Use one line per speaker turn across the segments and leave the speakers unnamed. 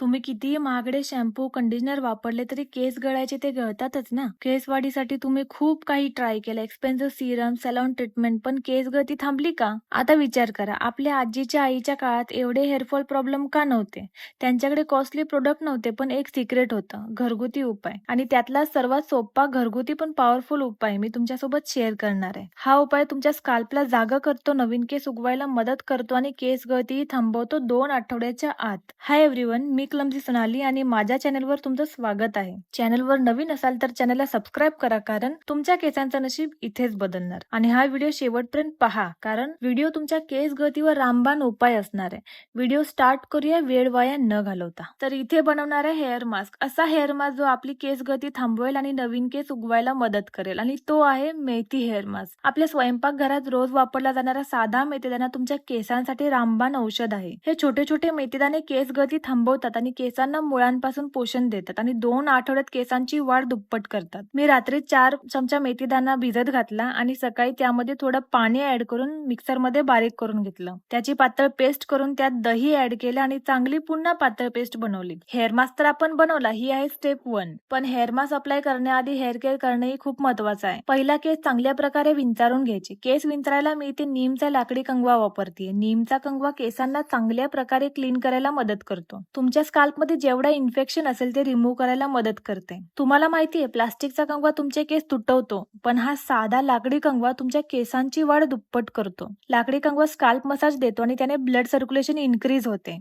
तुम्ही कितीही महागडे शॅम्पू, कंडिशनर वापरले तरी केस गळायचे ते गळतातच ना. केस वाढीसाठी तुम्ही खूप काही ट्राय केलं. एक्सपेन्सिव्ह सिरम, सॅलॉन ट्रीटमेंट, पण केस गळती थांबली का? आता विचार करा, आपल्या आजीच्या आईच्या काळात एवढे हेअरफॉल प्रॉब्लेम का नव्हते? त्यांच्याकडे कॉस्टली प्रोडक्ट नव्हते, पण एक सिक्रेट होतं, घरगुती उपाय. आणि त्यातला सर्वात सोपा, घरगुती पण पॉवरफुल उपाय मी तुमच्यासोबत शेअर करणार आहे. हा उपाय तुमच्या स्काल्पला जागा करतो, नवीन केस उगवायला मदत करतो आणि केस गळतीही थांबवतो दोन आठवड्याच्या आत. हाय एव्हरीवन, मी क्लमजी सोनाली आणि माझ्या चॅनलवर तुमचं स्वागत आहे. चॅनलवर नवीन असाल तर चॅनलला सबस्क्राईब करा कारण तुमच्या केसांचं नशीब इथेच बदलणार. आणि हा व्हिडिओ शेवटपर्यंत पहा कारण व्हिडिओ तुमच्या केस गळतीवर रामबाण उपाय असणार आहे. व्हिडिओ स्टार्ट करूया वेळ वाया न घालवता. तर इथे बनवणार आहे हेअर मास्क. असा हेअर मास्क जो आपली केस गळती थांबवेल आणि नवीन केस उगवायला मदत करेल आणि तो आहे मेथी हेअर मास्क. आपल्या स्वयंपाकघरात रोज वापरला जाणारा साधा मेथीदाना तुमच्या केसांसाठी रामबाण औषध आहे. हे छोटे छोटे मेथीदाणे केस गती थांबवतात आणि केसांना मुळांपासून पोषण देतात आणि दोन आठवड्यात केसांची वाढ दुप्पट करतात. मी रात्री चार चमचा मेथीदाना भिजत घातला आणि सकाळी त्यामध्ये थोडं पाणी ऍड करून मिक्सरमध्ये बारीक करून घेतलं. त्याची पातळ पेस्ट करून त्यात दही ऍड केलं आणि चांगली पुन्हा पातळ पेस्ट बनवली. हेअर मास्क तर आपण बनवला ही आहे स्टेप वन. पण हेअर मास्क अप्लाय करण्याआधी हेअर केअर करणेही खूप महत्वाचं आहे. पहिला केस चांगल्या प्रकारे विंचारून घ्यायचे. केस विंचरायला मी इथे नीमचा लाकडी कंगवा वापरते. नीमचा कंगवा केसांना चांगल्या प्रकारे क्लीन करायला मदत करतो. तुमच्या स्काल्पमध्ये जेवढा इन्फेक्शन असेल ते रिमूव्ह करायला मदत करते. तुम्हाला माहितीये प्लास्टिकचा कंगवा तुमचे केस तुटवतो, पण हा साधा लाकडी कंगवा तुमच्या केसांची वाढ दुप्पट करतो. लाकडी कंगवा स्काल्प मसाज देतो आणि त्याने ब्लड सर्क्युलेशन इन्क्रीज होते.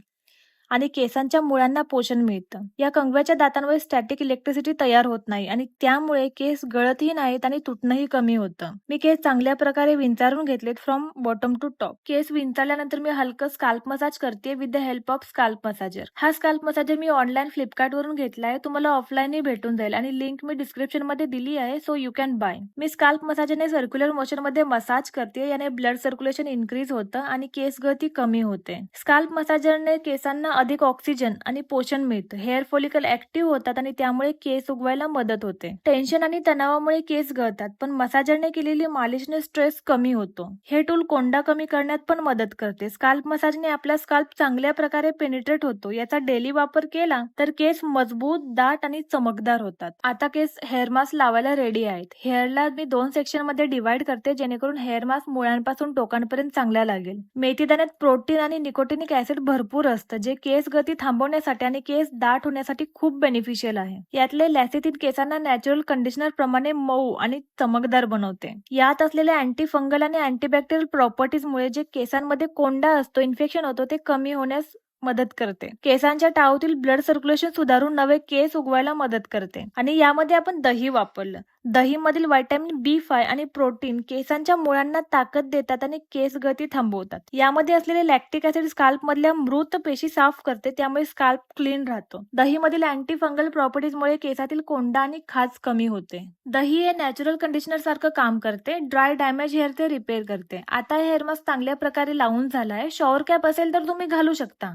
आणि केसांच्या मुळांना पोषण मिळतं. या कंगव्याच्या दातांवर स्टॅटिक इलेक्ट्रिसिटी तयार होत नाही आणि त्यामुळे केस गळतही नाहीत आणि तुटणंही कमी होतं. मी केस चांगल्या प्रकारे विंचारून घेतलेत फ्रॉम बॉटम टू टॉप. केस विंचारल्यानंतर मी हलकं स्काल्प मसाज करते with the help of scalp massager. हा स्काल्प मसाजर मी ऑनलाईन फ्लिपकार्ट वरून घेतलाय. तुम्हाला ऑफलाईनही भेटून जाईल आणि लिंक मी डिस्क्रिप्शनमध्ये दिली आहे सो यू कॅन बाय. मी स्काल्प मसाजरने सर्क्युलर मोशनमध्ये मसाज करते याने ब्लड सर्क्युलेशन इन्क्रीज होतं आणि केस गळती कमी होते. स्काल्प मसाजरने केसांना अधिक ऑक्सिजन आणि पोषण मिळतं. हेअर फॉलिकल ऍक्टिव्ह होतात आणि त्यामुळे केस उगवायला मदत होते. टेन्शन आणि तणावामुळे केस गळतात, पण मसाजरने केलेली मालिशने स्ट्रेस कमी होतो. हे टूल कोंडा कमी करण्यात पण मदत करते. स्काल्प मसाजने आपला स्काल्प चांगल्या प्रकारे पेनिट्रेट होतो. याचा डेली वापर केला तर केस मजबूत, दाट आणि चमकदार होतात. आता केस हेअर मास्क लावायला रेडी आहेत. हेअरला मी दोन सेक्शनमध्ये डिवाइड करते जेणेकरून हेअर मास्क मुळांपासून टोकांपर्यंत चांगला लागेल. मेथीदाण्यात प्रोटीन आणि निकोटिनिक ऍसिड भरपूर असतं जे केस गती थांबवण्यासाठी आणि केस दाट होण्यासाठी खूप बेनिफिशियल आहे. यातले लॅसिथिन केसांना नॅचरल कंडिशनर प्रमाणे मऊ आणि चमकदार बनवते. यात असलेल्या अँटी फंगल आणि अँटीबॅक्टेरियल प्रॉपर्टीजमुळे जे केसांमध्ये कोंडा असतो, इन्फेक्शन होतो ते कमी होण्यास मदत करते. केसांच्या टाळूतील ब्लड सर्क्युलेशन सुधारून नवे केस उगवायला मदत करते. आणि यामध्ये आपण दही वापरलं. दहीमधील व्हिटॅमिन बी फाय आणि प्रोटीन केसांच्या मुळांना ताकद देतात आणि केस गती थांबवतात. यामध्ये असलेले लॅक्टिक ऍसिड स्काल्प मधल्या मृत पेशी साफ करते त्यामुळे स्काल्प क्लीन राहतो. दहीमधील अँटी फंगल प्रॉपर्टीजमुळे केसातील कोंडा आणि खाज कमी होते. दही हे नॅचरल कंडिशनर सारखं काम करते. ड्राय डॅमेज हेअर ते रिपेअर करते. आता हेअर मास्क चांगल्या प्रकारे लावून झालाय. शॉवर कॅप असेल तर तुम्ही घालू शकता.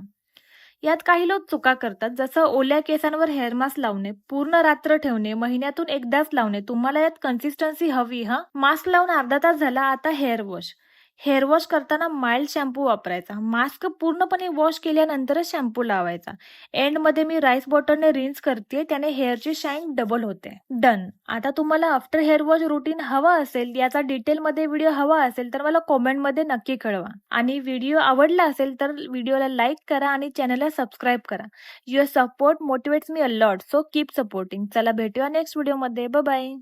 यात काही लोक चुका करतात जसं ओल्या केसांवर हेअर मास्क लावणे, पूर्ण रात्र ठेवणे, महिन्यातून एकदाच लावणे. तुम्हाला यात कन्सिस्टन्सी हवी हा मास्क लावून अर्धा तास झाला आता हेअर वॉश. हेअर वॉश करताना माइल्ड शॅम्पू वापरायचा. मास्क पूर्णपणे वॉश केल्यानंतरच शॅम्पू लावायचा. एंडमध्ये मी राईस वॉटरने रिन्स करते त्याने हेअरची शाईन डबल होते. डन. आता तुम्हाला आफ्टर हेअर वॉश रुटीन हवा असेल, याचा डिटेलमध्ये व्हिडिओ हवा असेल तर मला कॉमेंटमध्ये नक्की कळवा. आणि व्हिडिओ आवडला असेल तर व्हिडिओला लाईक करा आणि चॅनलला सबस्क्राईब करा. Your support motivates me a so keep supporting. चला भेटूया नेक्स्ट व्हिडिओमध्ये. बाय.